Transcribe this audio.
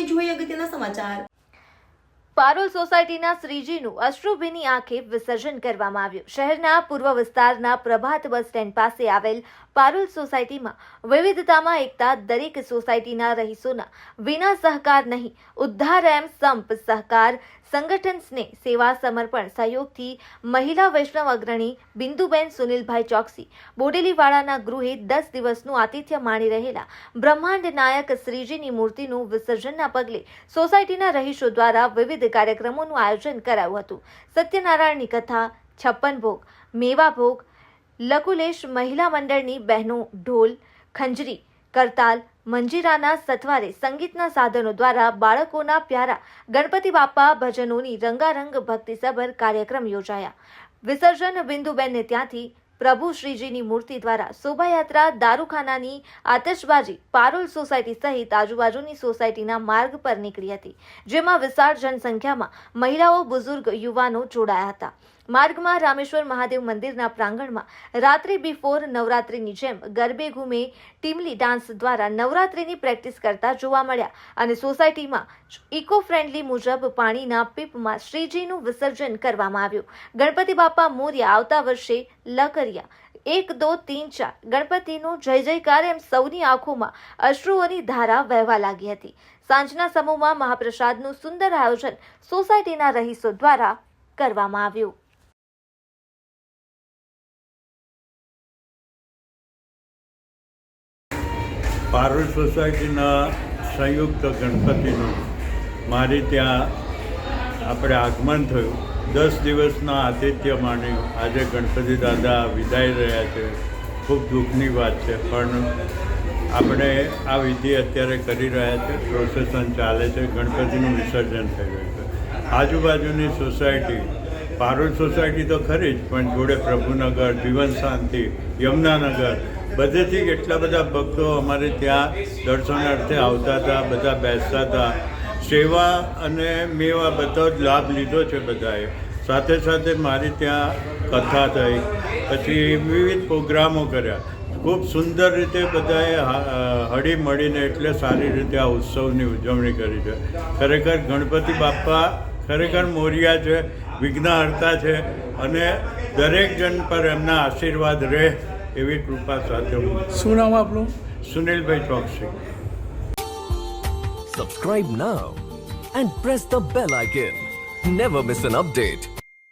હવે જોઈએ અગત્યના સમાચાર. પારોલ સોસાયટીના શ્રીજીનું અશ્રુભીની આંખે વિસર્જન કરવામાં આવ્યું. શહેરના પૂર્વ વિસ્તારના પ્રભાત બસ સ્ટેન્ડ પાસે આવેલ પારોલ સોસાયટીમાં વિવિધતામાં એકતા દરેક સોસાયટીના રહીશોના વિના સહકાર નહીં, ઉદ્ધાર એમ સંપ સહકાર સંગઠન સ્નેહ સેવા સમર્પણ સહયોગથી મહિલા વૈષ્ણવ અગ્રણી બિંદુબેન સુનિલભાઈ ચોકસી બોડેલીવાળાના ગૃહે દસ દિવસનું આતિથ્ય માણી રહેલા બ્રહ્માંડ નાયક શ્રીજીની મૂર્તિનું વિસર્જનના પગલે સોસાયટીના રહીશો દ્વારા વિવિધ કાર્યક્રમોનું આયોજન કરાયું હતું. સત્યનારાયણની કથા, છપ્પન ભોગ, મેવા ભોગ લકુલેશ મહિલા મંડળની બહેનો ઢોલ, ખંજરી, કરતાલ, મંજીરાના સથવારે સંગીતના સાધનો દ્વારા બાળકોના પ્યારા, ગણપતિ બાપા ભજનોની રંગારંગ ભક્તિસભર કાર્યક્રમ યોજાયા. વિસર્જન બિંદુબેનને ત્યાંથી પ્રભુ શ્રીજીની મૂર્તિ દ્વારા શોભાયાત્રા, દારૂખાનાની આતશબાજી પારોલ સોસાયટી સહિત આજુબાજુની સોસાયટીના માર્ગ પર નીકળી હતી, જેમાં વિશાળ જનસંખ્યામાં મહિલાઓ, બુઝુર્ગ, યુવાનો જોડાયા હતા. માર્ગમાં રામેશ્વર મહાદેવ મંદિરના પ્રાંગણમાં રાત્રે બિફોર નવરાત્રિની જેમ ગરબે ઘૂમે ટીમલી ડાન્સ દ્વારા નવરાત્રિની પ્રેક્ટિસ કરતા જોવા મળ્યા અને સોસાયટીમાં ઇકો ફ્રેન્ડલી મુજબ પાણીના પીપમાં શ્રીજીનું વિસર્જન કરવામાં આવ્યું. ગણપતિ બાપા મોર્યા આવતા વર્ષે લકરિયા, એક, દો, તીન, ચાર, ગણપતિનો જય જયકાર એમ સૌની આંખોમાં અશ્રુઓની ધારા વહેવા લાગી હતી. સાંજના સમૂહમાં મહાપ્રસાદનું સુંદર આયોજન સોસાયટીના રહીશો દ્વારા કરવામાં આવ્યું. પારુલ સોસાયટીના સંયુક્ત ગણપતિનું. મારી ત્યાં આપણે આગમન થયું. દસ દિવસના આતિથ્ય માણ્યું આજે ગણપતિ દાદા વિદાય રહ્યા છે. ખૂબ દુઃખની વાત છે, પણ આપણે આ વિધિ અત્યારે કરી રહ્યા છે. પ્રોસેસન ચાલે છે, ગણપતિનું વિસર્જન થઈ રહ્યું છે. આજુબાજુની સોસાયટી પારુલ સોસાયટી તો ખરી જ, પણ જોડે પ્રભુનગર, જીવન શાંતિ, યમુનાનગર બધેથી એટલા બધા ભક્તો અમારે ત્યાં દર્શન અર્થે આવતા હતા, બધા બેસતા હતા. સેવા અને મેવા બધો જ લાભ લીધો છે બધાએ. સાથે સાથે મારી ત્યાં કથા થઈ, પછી વિવિધ પ્રોગ્રામો કર્યા. ખૂબ સુંદર રીતે બધાએ હળી મળીને એટલે સારી રીતે આ ઉત્સવની ઉજવણી કરી છે. ખરેખર ગણપતિ બાપ્પા ખરેખર મોરિયા છે, વિઘ્નહર્તા છે અને દરેક જન પર એમના આશીર્વાદ રહે. એવી કૃપા સાથે હું શું નામ આપનું સુનિલભાઈ Choksi Subscribe now and press the bell icon. Never miss an update.